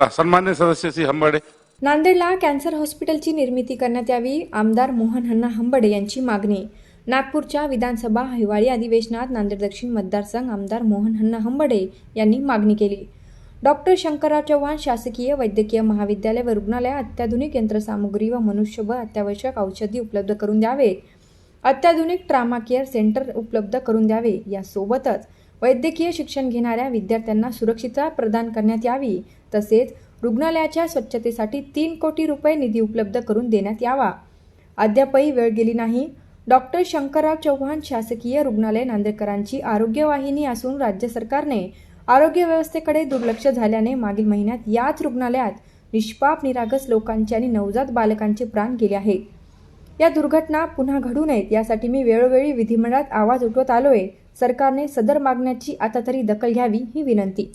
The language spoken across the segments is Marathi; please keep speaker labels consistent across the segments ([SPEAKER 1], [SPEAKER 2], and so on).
[SPEAKER 1] सन्मान्य सदस्य श्री हंबाडे.
[SPEAKER 2] नांदेडला कॅन्सर हॉस्पिटलची निर्मिती करण्यात यावी आमदार मोहन हन्ना हंबडे यांची मागणी. नागपूरच्या विधानसभा हिवाळी अधिवेशनात नांदेड दक्षिण मतदारसंघ आमदार मोहन हन्ना हंबडे यांनी मागणी केली. डॉक्टर शंकरराव चव्हाण शासकीय वैद्यकीय महाविद्यालय व रुग्णालयात अत्याधुनिक यंत्रसामुग्री व मनुष्यबळ अत्यावश्यक औषधी उपलब्ध करून द्यावे. अत्याधुनिक ट्रामा केअर सेंटर उपलब्ध करून द्यावे यासोबतच वैद्यकीय शिक्षण घेणाऱ्या विद्यार्थ्यांना सुरक्षितता प्रदान करण्यात यावी. तसेच रुग्णालयाच्या स्वच्छतेसाठी तीन कोटी रुपये निधी उपलब्ध करून देण्यात यावा. अद्यापही वेळ गेली नाही. डॉक्टर शंकरराव चव्हाण शासकीय रुग्णालय नांदेडकरांची आरोग्यवाहिनी असून राज्य सरकारने आरोग्य व्यवस्थेकडे दुर्लक्ष झाल्याने मागील महिन्यात याच रुग्णालयात निष्पाप निरागस लोकांचे आणि नवजात बालकांचे प्राण गेले आहेत या दुर्घटना पुन्हा घडू नयेत यासाठी मी वेळोवेळी विधिमंडळात आवाज उठवत आलोय. सरकारने सदर मागण्याची आता तरी दखल घ्यावी ही विनंती.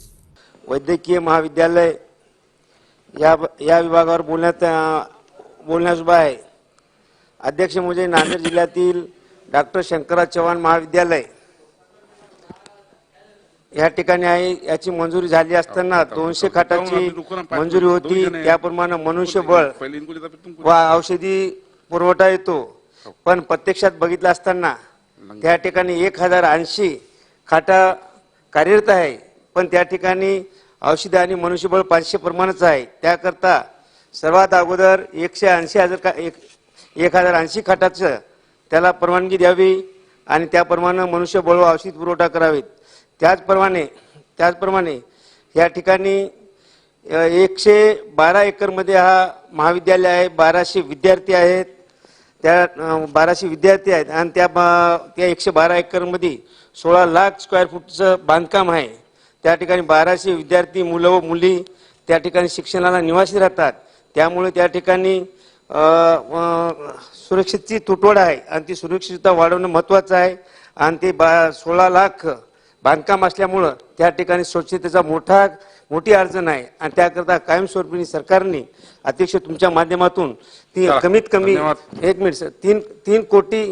[SPEAKER 3] वैद्यकीय महाविद्यालय या या विभागावर बोलण्यात बोलण्यास उभा आहे. अध्यक्ष म्हणजे नांदेड जिल्ह्यातील डॉक्टर शंकरराव चव्हाण महाविद्यालय. या ठिकाणी आहे याची मंजुरी झाली असताना दोनशे खाटाची मंजुरी होती त्याप्रमाणे मनुष्यबळ व औषधी पुरवठा येतो. पण प्रत्यक्षात बघितलं असताना त्या ठिकाणी एक हजार ऐंशी खाटा कार्यरत आहे. पण त्या ठिकाणी औषधे आणि मनुष्यबळ पाचशे प्रमाणच आहे. त्याकरता सर्वात अगोदर एकशे ऐंशी हजार का एक एक हजार ऐंशी खाटाचं त्याला परवानगी द्यावी आणि त्याप्रमाणे मनुष्यबळ व औषध पुरवठा करावेत. त्याचप्रमाणे त्याचप्रमाणे या ठिकाणी एकशे बारा एकरमध्ये हा महाविद्यालय आहे बाराशे विद्यार्थी आहेत. त्या बाराशे विद्यार्थी आहेत आणि त्या बा- त्या एकशे बारा एकरमध्ये सोळा लाख स्क्वेअर फूटचं बांधकाम आहे. त्या ठिकाणी बाराशे विद्यार्थी मुलं व मुली त्या ठिकाणी शिक्षणाला निवासी राहतात. त्यामुळे त्या ठिकाणी सुरक्षेची तुटवड आहे आणि ती सुरक्षितता वाढवणं महत्त्वाचं आहे. आणि ते बा सोळा लाख बांधकाम असल्यामुळं त्या ठिकाणी स्वच्छतेचा मोठा मोठी अडचण आहे. आणि त्याकरता कायमस्वरूपी सरकारने अध्यक्ष तुमच्या माध्यमातून ती कमीत कमी. एक मिनिट सर तीन तीन कोटी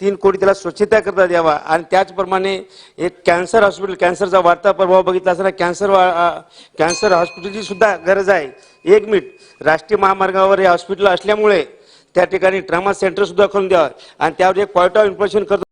[SPEAKER 3] तीन कोटी त्याला स्वच्छता करता द्यावा. आणि त्याचप्रमाणे एक कॅन्सर हॉस्पिटल कॅन्सरचा वाढता प्रभाव बघितला असताना कॅन्सर वा- कॅन्सर हॉस्पिटलची सुद्धा गरज आहे. एक मिनिट. राष्ट्रीय महामार्गावर हे हॉस्पिटल असल्यामुळे त्या ठिकाणी ट्रामा सेंटर सुद्धा खोलून द्यावं. आणि त्यावर एक पॉईंट ऑफ इन्फॉर्मेशन करतो.